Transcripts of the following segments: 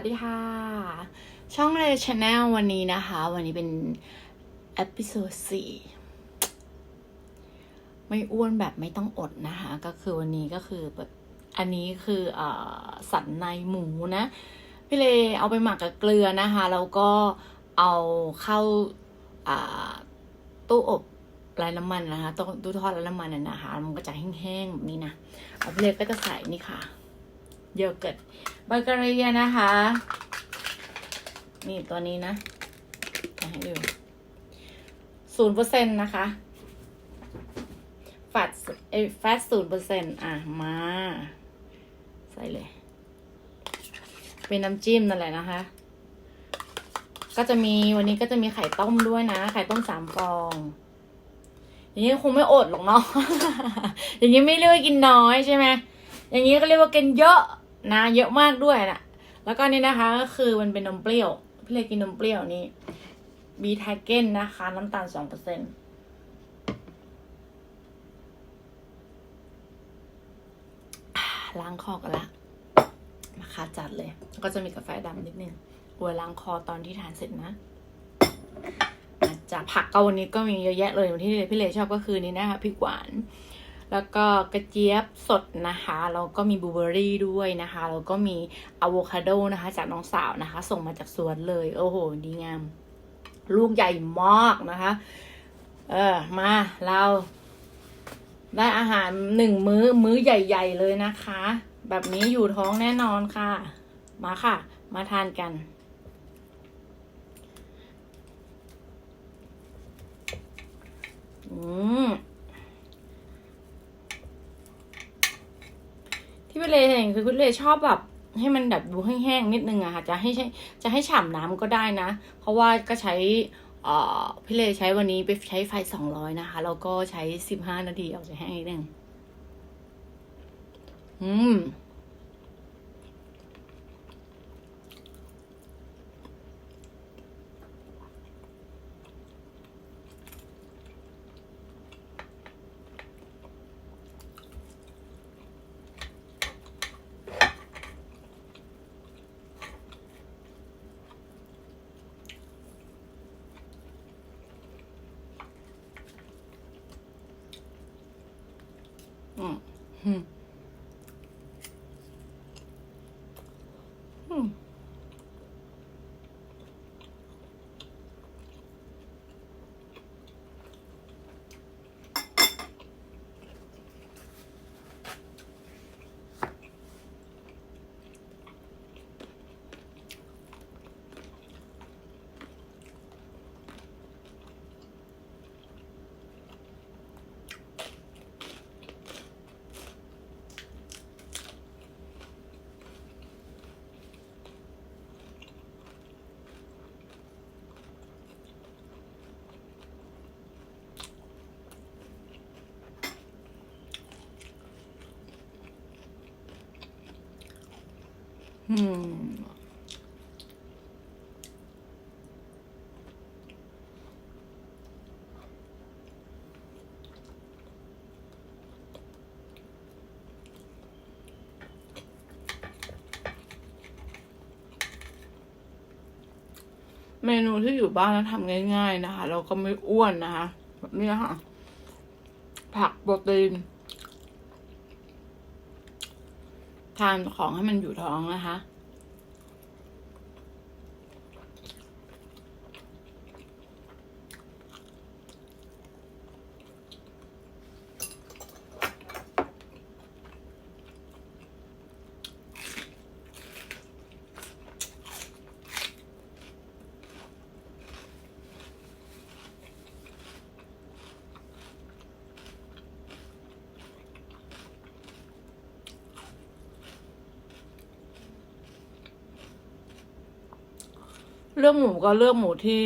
วัสดีค่ะ ช่องเลยชาแนลวันนี้นะคะ วันนี้เป็นเอพิโซดสี่ไม่อ้วนแบบไม่ต้องอดนะคะ ก็คือวันนี้ก็คือแบบอันนี้คือเอสันในหมูนะ พี่เลเอาไปหมักกับเกลือนะคะ แล้วก็เอาเข้าตู้อบไร้น้ำมันนะคะตู้ตู้ทอดไร้น้ำมันน่ะคะ มันก็จะแห้งๆแบบนี้นะพี่เลก็จะใส่นี่ค่ะ โยเกิร์ตบัลกเรียนะคะ นี่ตัวนี้นะให้ดูศูนย์เปอร์เซ็นต์นะคะแฟตเอแฟตศูนย์เปอร์เซ็นต์อะ มา ใส่เลย เป็นน้ำจิ้มนั่นแหละนะคะ ก็จะมีวันนี้ก็จะมีไข่ต้มด้วยนะ ไข่ต้มสามฟอง อย่างนี้คงไม่อดหรอกเนาะ อย่างนี้ไม่เรียกว่ากินน้อยใช่ไหม อย่างนี้ก็เรียกว่ากินเยอะ นะเยอะมากด้วยนะแล้วก็นี่นะคะก็คือมันเป็นนมเปรี้ยว พี่เลยกินนมเปรี้ยวนี่บีทาเก้นนะคะ น้ำตาลสองเปอร์เซ็นล้างคอกันละมาคาจัดเลย ก็จะมีกาแฟดำนิดนึงไว้ล้างคอตอนที่ทานเสร็จนะอาจะผักก็วันนี้ก็มีเยอะแยะเลยที่พี่เลชอบก็คือนี่นะคะพริกหวาน แล้วก็กระเจี๊ยบสดนะคะแล้วก็มีบลูเบอร์รี่ด้วยนะคะแล้วก็มีอะโวคาโดนะคะ จากน้องสาวนะคะ ส่งมาจากสวนเลย โอ้โห ดีงาม ลูกใหญ่มากนะคะ เออมาเราได้อาหารหนึ่งมื้อมื้อใหญ่ ๆ เลยนะคะ แบบนี้อยู่ท้องแน่นอนค่ะ มาค่ะ มาทานกัน อืม พี่เลเห็คือคุณเลชอบแบบให้มันแบบดูแห้งๆนิดนึงอะค่ะจะให้ใช้จะให้ฉ่ำน้ำก็ได้นะ เพราะว่าก็ใช้พี่เลใช้วันนี้ไปใช้ไฟสองร้อยนะคะ แล้วก็ใช้สิบห้านาทีออกจะแห้งนิดนึงอืม อืมอื เมนูที่อยู่บ้านแล้วทำง่าย ๆ นะคะ เราก็ไม่อ้วนนะคะ แบบนี้ค่ะ ผักโปรตีน ทานของให้มันอยู่ท้องนะคะ เลือกหมูก็เลือกหมูที่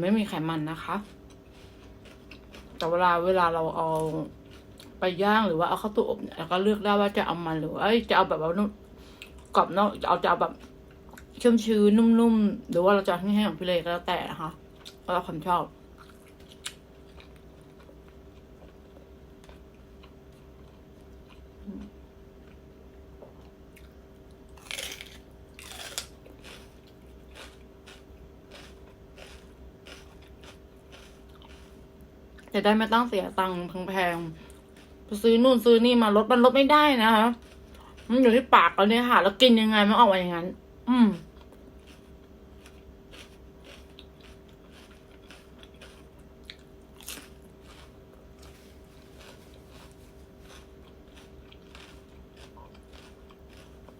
ไม่มีไขมันนะคะ แต่เวลาเวลาเราเอาไปย่างหรือว่าเอาเข้าตู้อบเนี่ยเราก็เลือกได้ว่าจะเอามันหรือว่าจะเอาแบบว่านุ่มกรอบนอกเอาจะเอาแบบชุ่มชื้นนุ่มๆหรือว่าเราจะให้แห้งของพี่เลก็แล้วแต่นะคะแล้วความชอบ จะได้ไม่ต้องเสียตังค์แพงๆซื้อนู่นซื้อนี่มาลดมันลดไม่ได้นะคะมันอยู่ที่ปากเราเนี่ยค่ะ แล้วกินยังไงมันออกมาอย่างนั้น อืม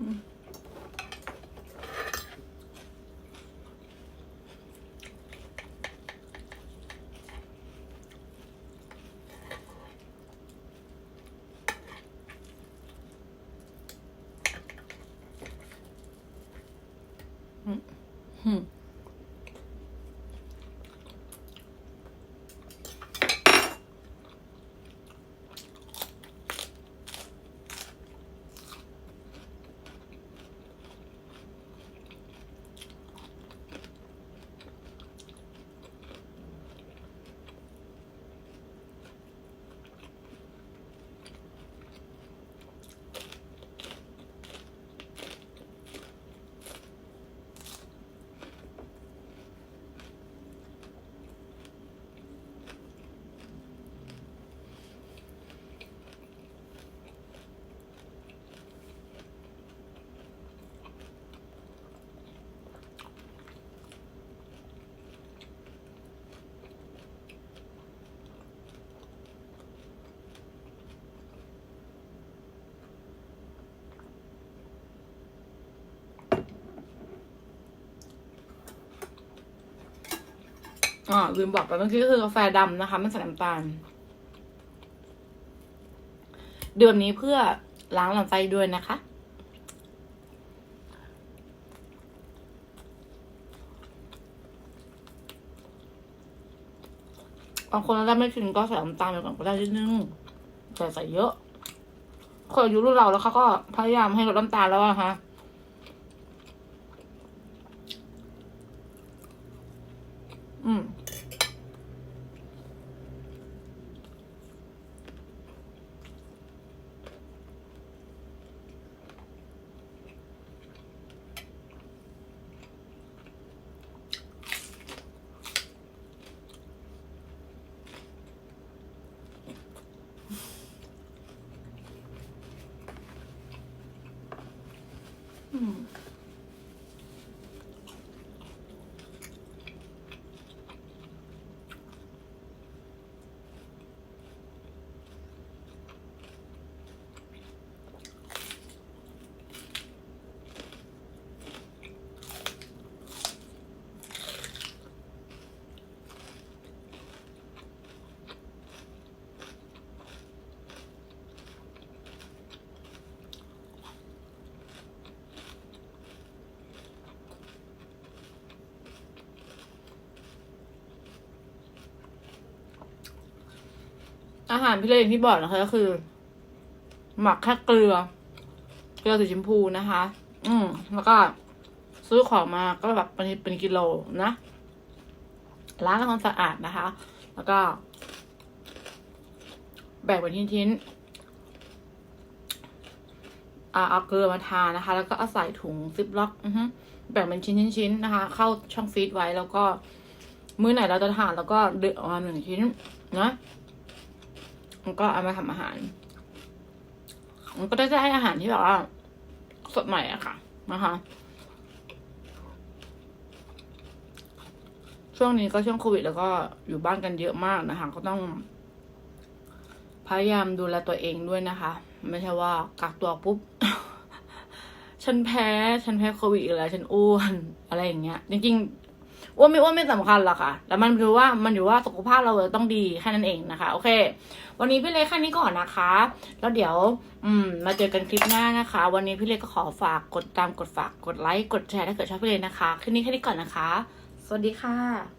อื ม อ่าลืมบอกไปเมื่อกี้ก็คือกาแฟดำนะคะไม่ใส่น้ำตาลเดือนนี้เพื่อล้างลำไส้ด้วยนะคะ บางคนถ้าไม่กินก็ใส่น้ำตาลไปก่อนก็ได้นิดนึงแต่ใส่เยอะ คนอายุรุ่นเราแล้วเขาก็พยายามให้ลดน้ำตาลแล้วอะคะอืม อืม อาหารพี่เลอย่างที่บอกนะคะก็คือ หมักแค่เกลือ เกลือสีชมพูนะคะ อืม แล้วก็ ซื้อของมาก็แบบเป็นเป็นกิโลนะล้างทำความสะอาดนะคะ แล้วก็ แบ่งเป็นชิ้นๆอ่าเอาเกลือมาทานะคะ แล้วก็เอาใส่ถุงซิปล็อก อือฮึแบ่งเป็นชิ้นๆนะคะ เข้าช่องฟรีซไว้แล้วก็ มื้อไหนเราจะทานแล้วก็เดือออกมาหนึ่งชิ้น นะันก็เอามาทำอาหาร มันก็ได้ได้อาหารที่แบบว่าสดใหม่อะค่ะ นะคะ ช่วงนี้ก็ช่วงโควิดแล้วก็อยู่บ้านกันเยอะมากนะคะ ก็ต้อง พยายามดูแลตัวเองด้วยนะคะ ไม่ใช่ว่ากักตัวปุ๊บ ฉันแพ้ ฉันแพ้โควิดอีกแล้ว ฉันอ้วน อะไรอย่างเงี้ย จริงๆ อ้วนไม่อ้วนไม่สำคัญหรอกค่ะแต่มันคือว่ามันอยู่ว่าสุขภาพเราต้องดีแค่นั้นเองนะคะ โอเค วันนี้พี่เล็กแค่นี้ก่อนนะคะ แล้วเดี๋ยว อืม มาเจอกันคลิปหน้านะคะ วันนี้พี่เล็กก็ขอฝากกดตามกดฝากกดไลค์กดแชร์ถ้าเกิดชอบพี่เล็กนะคะคลิปนี้แค่นี้ก่อนนะคะ สวัสดีค่ะ